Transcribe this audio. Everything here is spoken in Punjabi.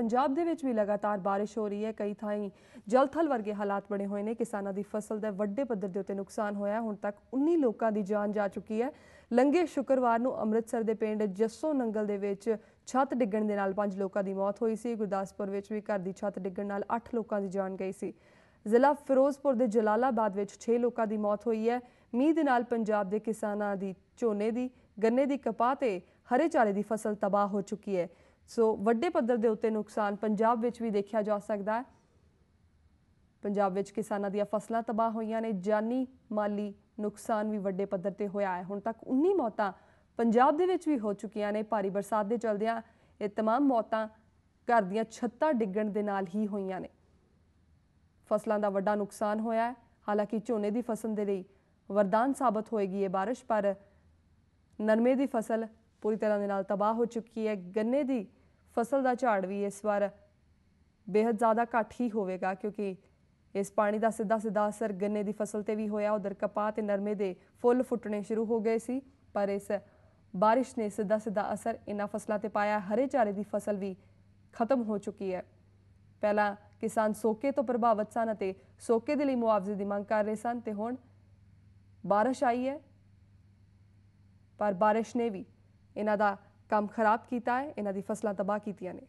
ਪੰਜਾਬ ਦੇ ਵਿੱਚ ਵੀ ਲਗਾਤਾਰ ਬਾਰਿਸ਼ ਹੋ ਰਹੀ ਹੈ। ਕਈ ਥਾਈਂ ਜਲਥਲ ਵਰਗੇ ਹਾਲਾਤ ਬਣੇ ਹੋਏ ਨੇ। ਕਿਸਾਨਾਂ ਦੀ ਫਸਲ ਦਾ ਵੱਡੇ ਪੱਧਰ ਦੇ ਉੱਤੇ ਨੁਕਸਾਨ ਹੋਇਆ ਹੁਣ ਤੱਕ 19 ਲੋਕਾਂ ਦੀ ਜਾਨ ਜਾ ਚੁੱਕੀ ਹੈ। ਲੰਗੇ ਸ਼ੁੱਕਰਵਾਰ ਨੂੰ ਅੰਮ੍ਰਿਤਸਰ ਦੇ ਪਿੰਡ ਜੱਸੋ ਨੰਗਲ ਦੇ ਵਿੱਚ ਛੱਤ ਡਿੱਗਣ ਦੇ ਨਾਲ 5 ਲੋਕਾਂ ਦੀ ਮੌਤ ਹੋਈ ਸੀ। ਗੁਰਦਾਸਪੁਰ ਵਿੱਚ ਵੀ ਘਰ ਦੀ ਛੱਤ ਡਿੱਗਣ ਨਾਲ 8 ਲੋਕਾਂ ਦੀ ਜਾਨ ਗਈ ਸੀ। ਜ਼ਿਲ੍ਹਾ ਫਿਰੋਜ਼ਪੁਰ ਦੇ ਜਲਾਲਾਬਾਦ ਵਿੱਚ 6 ਲੋਕਾਂ ਦੀ ਮੌਤ ਹੋਈ ਹੈ। ਮੀਂਹ ਦੇ ਨਾਲ ਪੰਜਾਬ ਦੇ ਕਿਸਾਨਾਂ ਦੀ ਝੋਨੇ ਦੀ, ਗੰਨੇ ਦੀ ਕਪਾਹ ਤੇ ਹਰੇ ਚਾਰੇ ਦੀ ਫਸਲ ਤਬਾਹ ਹੋ ਚੁੱਕੀ ਹੈ। ਸੋ ਵੱਡੇ ਪੱਧਰ ਦੇ ਉੱਤੇ ਨੁਕਸਾਨ ਪੰਜਾਬ ਵਿੱਚ ਵੀ ਦੇਖਿਆ ਜਾ ਸਕਦਾ ਹੈ ਪੰਜਾਬ ਵਿੱਚ ਕਿਸਾਨਾਂ ਦੀਆਂ ਫਸਲਾਂ ਤਬਾਹ ਹੋਈਆਂ ਨੇ ਜਾਨੀ ਮਾਲੀ ਨੁਕਸਾਨ ਵੀ ਵੱਡੇ ਪੱਧਰ ਤੇ ਹੋਇਆ ਹੈ ਹੁਣ ਤੱਕ 19 ਮੌਤਾਂ ਪੰਜਾਬ ਦੇ ਵਿੱਚ ਵੀ ਹੋ ਚੁੱਕੀਆਂ ਨੇ ਭਾਰੀ ਬਰਸਾਤ ਦੇ ਚਲਦਿਆਂ ਇਹ तमाम ਮੌਤਾਂ ਘਰ ਦੀਆਂ ਛੱਤਾਂ ਡਿੱਗਣ ਦੇ ਨਾਲ ਹੀ ਹੋਈਆਂ ਨੇ ਫਸਲਾਂ ਦਾ ਵੱਡਾ ਨੁਕਸਾਨ ਹੋਇਆ ਹੈ ਹਾਲਾਂਕਿ ਝੋਨੇ ਦੀ ਫਸਲ ਦੇ ਲਈ ਵਰਦਾਨ ਸਾਬਤ ਹੋਏਗੀ ਇਹ ਬਾਰਿਸ਼ ਪਰ ਨਰਮੇ ਦੀ ਫਸਲ ਪੂਰੀ ਤਰ੍ਹਾਂ ਦੇ ਨਾਲ ਤਬਾਹ ਹੋ ਚੁੱਕੀ ਹੈ। ਗੰਨੇ ਦੀ ਫਸਲ ਦਾ ਝਾੜ ਵੀ ਇਸ ਵਾਰ ਬੇहद ਜ਼ਿਆਦਾ ਘੱਟ ਹੀ ਹੋਵੇਗਾ, ਕਿਉਂਕਿ ਇਸ ਪਾਣੀ ਦਾ ਸਿੱਧਾ ਸਿੱਧਾ ਅਸਰ ਗੰਨੇ ਦੀ ਫਸਲ ਤੇ ਵੀ ਹੋਇਆ। ਉਧਰ ਕਪਾਹ ਤੇ ਨਰਮੇ ਦੇ ਫੁੱਲ ਫੁੱਟਣੇ ਸ਼ੁਰੂ ਹੋ ਗਏ ਸੀ, ਪਰ ਇਸ ਬਾਰਿਸ਼ ਨੇ ਸਿੱਧਾ ਸਿੱਧਾ ਅਸਰ ਇਨ੍ਹਾਂ ਫਸਲਾਂ ਤੇ ਪਾਇਆ। ਹਰੇ ਚਾਰੇ ਦੀ ਫਸਲ ਵੀ ਖਤਮ ਹੋ ਚੁੱਕੀ ਹੈ। ਪਹਿਲਾਂ ਕਿਸਾਨ ਸੋਕੇ ਤੋਂ ਪ੍ਰਭਾਵਿਤ ਸਨ ਅਤੇ ਸੋਕੇ ਦੇ ਲਈ ਮੁਆਵਜ਼ੇ ਦੀ ਮੰਗ ਕਰ ਰਹੇ ਸਨ ਤੇ ਹੁਣ ਬਾਰਿਸ਼ ਆਈ ਹੈ, ਪਰ ਬਾਰਿਸ਼ ਨੇ ਵੀ ਇਹਨਾਂ ਦਾ ਕੰਮ ਖਰਾਬ ਕੀਤਾ ਹੈ ਇਹਨਾਂ ਦੀ ਫਸਲਾਂ ਤਬਾਹ ਕੀਤੀਆਂ ਨੇ।